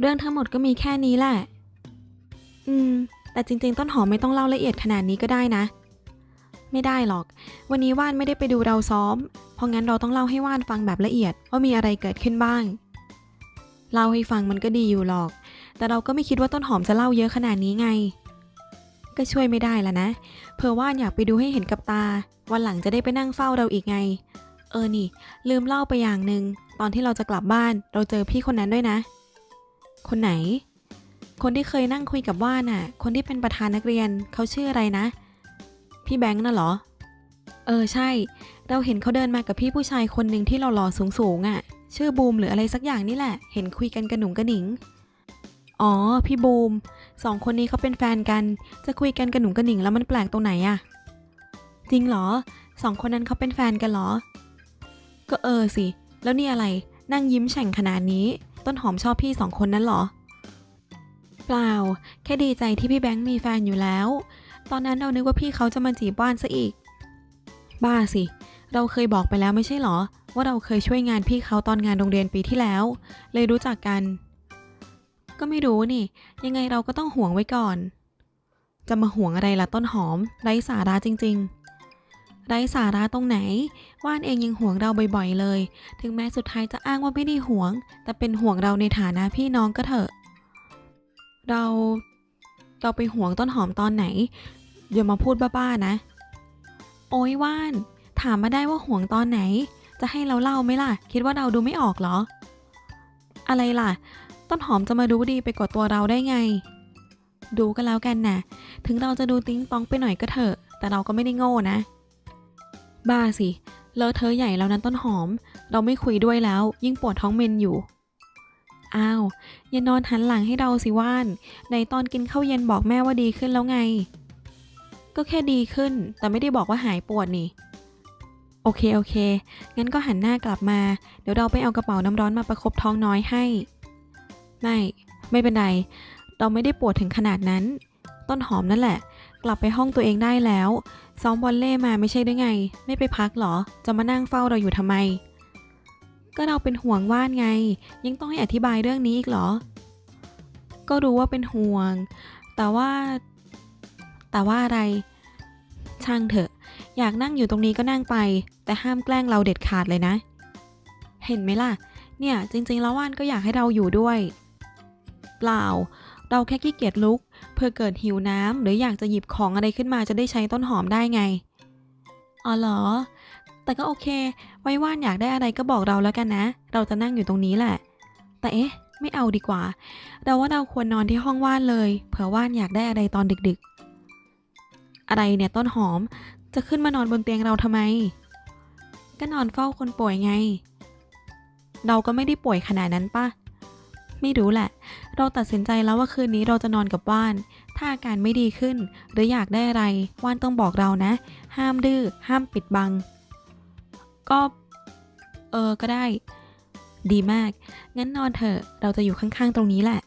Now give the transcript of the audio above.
เรื่องทั้งหมดก็มีแค่นี้แหละ อืม แต่จริงๆ ต้นหอมไม่ต้องเล่าละเอียดขนาดนี้ก็ได้นะ ไม่ได้หรอก วันนี้ว่านไม่ได้ไปดูเราซ้อม เพราะงั้นเราต้องเล่าให้ว่านฟังแบบละเอียดว่ามีอะไรเกิดขึ้นบ้าง เล่าให้ฟังมันก็ดีอยู่หรอก แต่เราก็ไม่คิดว่าต้นหอมจะเล่าเยอะขนาดนี้ไง ก็ช่วยไม่ได้ละนะ เผื่อว่านอยากไปดูให้เห็นกับตา วันหลังจะได้ไปนั่งเฝ้าเราอีกไง เออนี่ ลืมเล่าไปอย่างหนึ่งตอนที่เราจะกลับบ้าน เราเจอพี่คนนั้นด้วยนะ คนไหน คนที่เคยนั่งคุยกับว่านน่ะ คนที่เป็นประธานนักเรียนเขาชื่ออะไรนะ พี่แบงค์น่ะเหรอ เออใช่ เราเห็นเขาเดินมากับพี่ผู้ชายคนหนึ่งที่เราหล่อสูงสูงๆอะ่ะ ชื่อบูมหรืออะไรสักอย่างนี่แหละ เห็นคุยกันกระหนุ่งกระหนิง อ๋อ พี่บูม สองคนนี้เขาเป็นแฟนกัน จะคุยกันกระหนุ่งกระหนิงแล้วมันแปลกตรงไหนอะ จริงเหรอ สองคนนั้นเขาเป็นแฟนกันเหรอ ก็เออสิ แล้วนี่อะไร นั่งยิ้มแฉ่งขนาดนี้ ต้นหอมชอบพี่สองคนนั้นหรอ เปล่า แค่ดีใจที่พี่แบงค์มีแฟนอยู่แล้ว ตอนนั้นเรานึกว่าพี่เขาจะมาจีบว่านซะอีก บ้าสิ เราเคยบอกไปแล้วไม่ใช่หรอ ว่าเราเคยช่วยงานพี่เขาตอนงานโรงเรียนปีที่แล้ว เลยรู้จักกัน ก็ไม่รู้นี่ ยังไงเราก็ต้องห่วงไว้ก่อน จะมาห่วงอะไรล่ะต้นหอมไร้สาระจริง ๆ ไร้สาระตรงไหน ว่านเองยังห่วงเราบ่อยๆเลย ถึงแม้สุดท้ายจะอ้างว่าไม่ได้ห่วง แต่เป็นห่วงเราในฐานะพี่น้องก็เถอะ เราเราไปห่วงต้นหอมตอนไหนอย่ามาพูดบ้าๆนะ โอ้ยว่าน ถามมาได้ว่าห่วงตอนไหน จะให้เราเล่าไหมล่ะ คิดว่าเราดูไม่ออกเหรอ อะไรล่ะ ต้นหอมจะมารู้ดีไปกว่าตัวเราได้ไง ดูก็แล้วกันนะถึงเราจะดูติ้งต้องไปหน่อยก็เถอะ แต่เราก็ไม่ได้โง่นะ บ้าสิเลอะเทอะใหญ่แล้วนั้นต้นหอม เราไม่คุยด้วยแล้ว ยิ่งปวดท้องเมนอยู่ อ้าว อย่านอนหันหลังให้เราสิว่าน ในตอนกินข้าวเย็นบอกแม่ว่าดีขึ้นแล้วไง ก็แค่ดีขึ้น แต่ไม่ได้บอกว่าหายปวดนี่ โอเคโอเค งั้นก็หันหน้ากลับมา เดี๋ยวเราไปเอากระเป๋าน้ำร้อนมาประคบท้องน้อยให้ ไม่ ไม่เป็นไร เราไม่ได้ปวดถึงขนาดนั้น ต้นหอมนั่นแหละ กลับไปห้องตัวเองได้แล้ว ซ้อมบอลเล่มาไม่ใช่ด้วยไง ไม่ไปพักเหรอ จะมานั่งเฝ้าเราอยู่ทำไม ก็เราเป็นห่วงว่านไง ยังต้องให้อธิบายเรื่องนี้อีกเหรอ ก็รู้ว่าเป็นห่วง แต่ว่า แต่ว่าอะไร ช่างเถอะ อยากนั่งอยู่ตรงนี้ก็นั่งไป แต่ห้ามแกล้งเราเด็ดขาดเลยนะ เห็นไหมล่ะ เนี่ยจริงๆแล้วว่านก็อยากให้เราอยู่ด้วย เปล่า เราแค่ขี้เกียจลุก เพื่อเกิดหิวน้ำหรืออยากจะหยิบของอะไรขึ้นมาจะได้ใช้ต้นหอมได้ไง อ๋อเหรอ แต่ก็โอเค ไว้ว่านอยากได้อะไรก็บอกเราแล้วกันนะ เราจะนั่งอยู่ตรงนี้แหละ แต่เอ๊ะ ไม่เอาดีกว่า เราว่าเราควรนอนที่ห้องว่านเลย เผื่อว่านอยากได้อะไรตอนดึกๆ อะไรเนี่ยต้นหอม จะขึ้นมานอนบนเตียงเราทำไม ก็นอนเฝ้าคนป่วยไง เราก็ไม่ได้ป่วยขนาดนั้นป่ะ ไม่รู้แหละ เราตัดสินใจแล้วว่าคืนนี้เราจะนอนกับว่าน ถ้าอาการไม่ดีขึ้น หรืออยากได้อะไรว่านต้องบอกเรานะ ห้ามดื้อ ห้ามปิดบัง ก็ เออ ก็ได้ ดีมาก งั้นนอนเถอะ เราจะอยู่ข้างๆตรงนี้แหละ